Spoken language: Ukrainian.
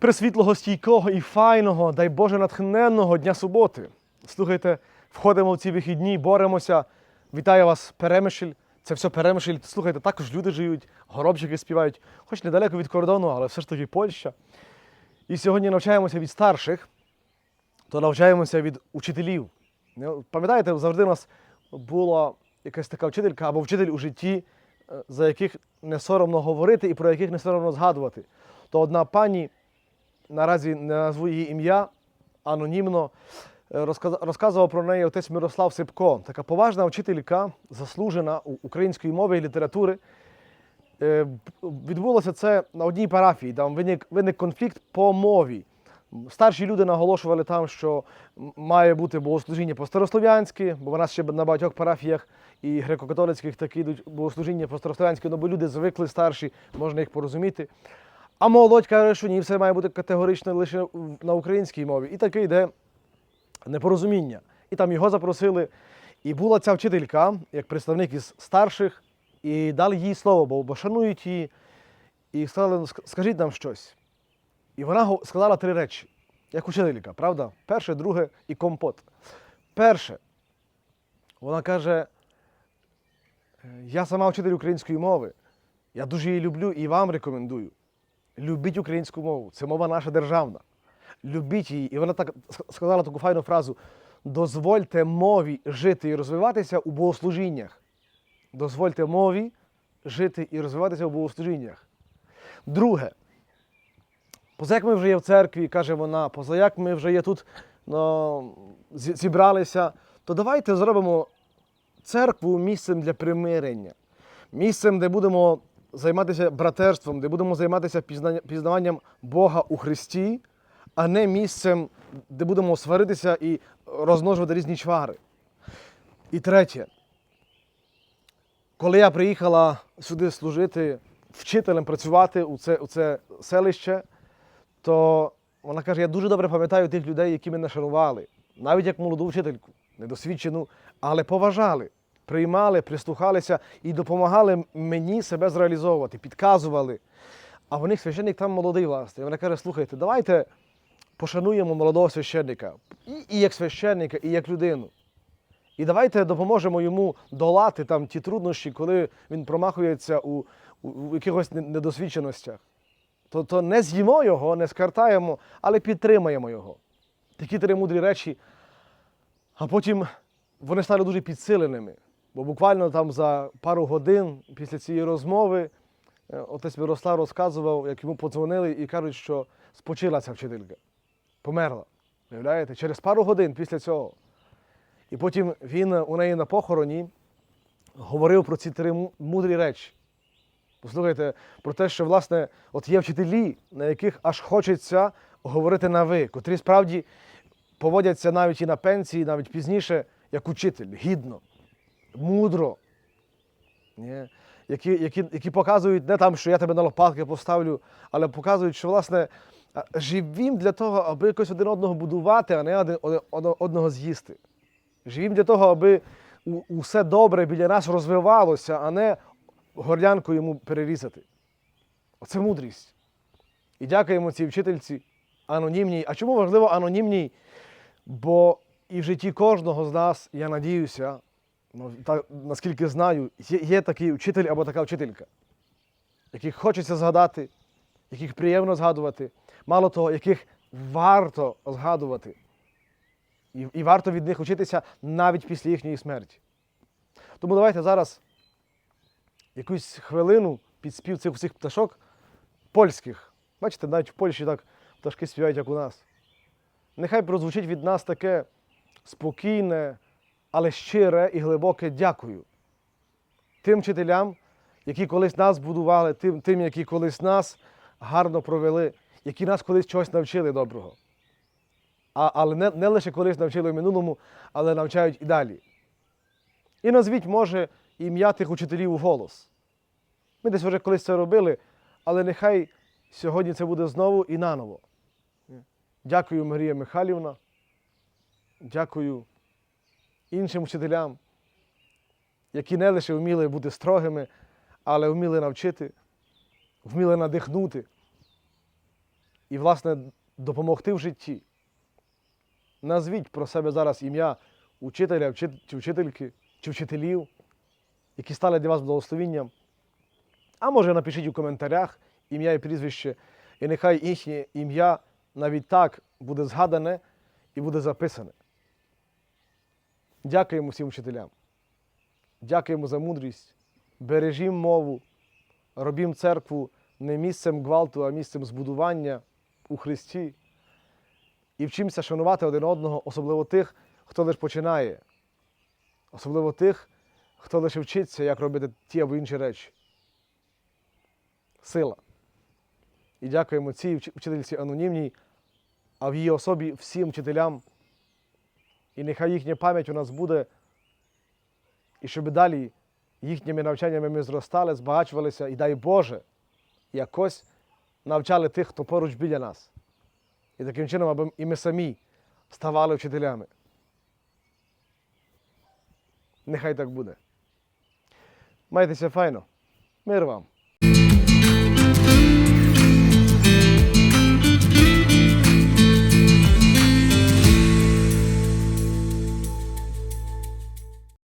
присвітлого, стійкого і файного, дай Боже, натхненного дня суботи. Слухайте, входимо в ці вихідні, боремося. Вітаю вас, Перемишль. Це все Перемишль. Слухайте, також люди живуть, горобчики співають, хоч недалеко від кордону, але все ж таки Польща. І сьогодні навчаємося від старших, то навчаємося від учителів. Ну, Пам'ятаєте, завжди у нас була якась така вчителька або вчитель у житті, е, за яких не соромно говорити і про яких не соромно згадувати. То одна пані, наразі не назву її ім'я, анонімно е, розказував про неї отець Мирослав Сипко, така поважна вчителька, заслужена української мови і літератури. Е, Відбулося це на одній парафії, там виник, виник конфлікт по мові. Старші люди наголошували там, що має бути богослужіння по-старослов'янськи, бо в нас ще на багатьох парафіях і греко-католицьких такі йдуть богослужіння по-старослов'янськи, ну бо люди звикли старші, можна їх порозуміти. А молодь каже, що ні, все має бути категорично лише на українській мові. І таке йде непорозуміння. І там його запросили. І була ця вчителька, як представник із старших, і дали їй слово, бо, шанують її. І сказали, «Ну, скажіть нам щось. І вона сказала три речі, як учителька, правда? Перше, друге і компот. Перше, вона каже: «Е, я сама вчитель української мови. Я дуже її люблю і вам рекомендую. Любіть українську мову. Це мова наша державна. Любіть її. І вона так сказала таку файну фразу: дозвольте мові жити і розвиватися у богослужіннях. Дозвольте мові жити і розвиватися у богослужіннях. Друге, поза як ми вже є в церкві, каже вона, поза як ми вже є тут ну, зібралися, то давайте зробимо церкву місцем для примирення, місцем, де будемо займатися братерством, де будемо займатися пізнаванням Бога у Христі, а не місцем, де будемо сваритися і розмножувати різні чвари. І третє, коли я приїхала сюди служити вчителем, працювати у це, у це селище, то вона каже: я дуже добре пам'ятаю тих людей, які мене шанували, навіть як молоду вчительку, недосвідчену, але поважали, приймали, прислухалися і допомагали мені себе зреалізовувати, підказували. А в них священник там молодий, власне. І вона каже: слухайте, давайте пошануємо молодого священника і, і як священника, і як людину. І давайте допоможемо йому долати там ті труднощі, коли він промахується у, у, у якихось недосвідченостях. То, то не з'їмо його, не скартаємо, але підтримаємо його. Такі три мудрі речі. А потім вони стали дуже підсиленими. Бо буквально там за пару годин після цієї розмови е, отець Мирослав розказував, як йому подзвонили і кажуть, що спочила ця вчителька. Померла. Уявляєте? Через пару годин після цього. І потім він у неї на похороні говорив про ці три мудрі речі. Послухайте про те, що власне от є вчителі, на яких аж хочеться говорити на ви, котрі справді поводяться навіть і на пенсії, навіть пізніше, як учитель, гідно, мудро. Ні? Які, які, які показують не там, що я тебе на лопатки поставлю, але показують, що власне живім для того, аби якось один одного будувати, а не один, одного з'їсти. Живім для того, аби усе добре біля нас розвивалося, а не горлянку йому перерізати. Оце мудрість. І дякуємо цій вчительці анонімній. А чому важливо анонімній? Бо і в житті кожного з нас, я надіюся, ну, та, наскільки знаю, є, є такий вчитель або така вчителька, яких хочеться згадати, яких приємно згадувати, мало того, яких варто згадувати. І, і варто від них вчитися навіть після їхньої смерті. Тому давайте зараз якусь хвилину під спів цих всіх пташок польських. Бачите, навіть в Польщі так пташки співають, як у нас. Нехай прозвучить від нас таке спокійне, але щире і глибоке дякую тим вчителям, які колись нас будували, тим, тим, які колись нас гарно провели, які нас колись чогось навчили доброго. А, але не, не лише колись навчили в минулому, але навчають і далі. І назвіть, може, ім'я тих учителів у голос. Ми десь вже колись це робили, але нехай сьогодні це буде знову і наново. Дякую, Марія Михайлівна. Дякую іншим вчителям, які не лише вміли бути строгими, але вміли навчити, вміли надихнути. і, власне, допомогти в житті. Назвіть про себе зараз ім'я учителя чи вчительки, чи вчителів, які стали для вас благословінням. А може напишіть у коментарях ім'я і прізвище, і нехай їхнє ім'я навіть так буде згадане і буде записане. Дякуємо всім вчителям. Дякуємо за мудрість. Бережімо мову, робімо церкву не місцем гвалту, а місцем збудування у Христі. І вчимося шанувати один одного, особливо тих, хто лише починає, особливо тих, хто лише вчиться, як робити ті або інші речі. Сила. І дякуємо цій вчительці анонімній, а в її особі всім вчителям. І нехай їхня пам'ять у нас буде, і щоб далі їхніми навчаннями ми зростали, збагачувалися, і дай Боже, якось навчали тих, хто поруч біля нас. І таким чином, аби і ми самі ставали вчителями. Нехай так буде. Майтеся файно. Мир вам.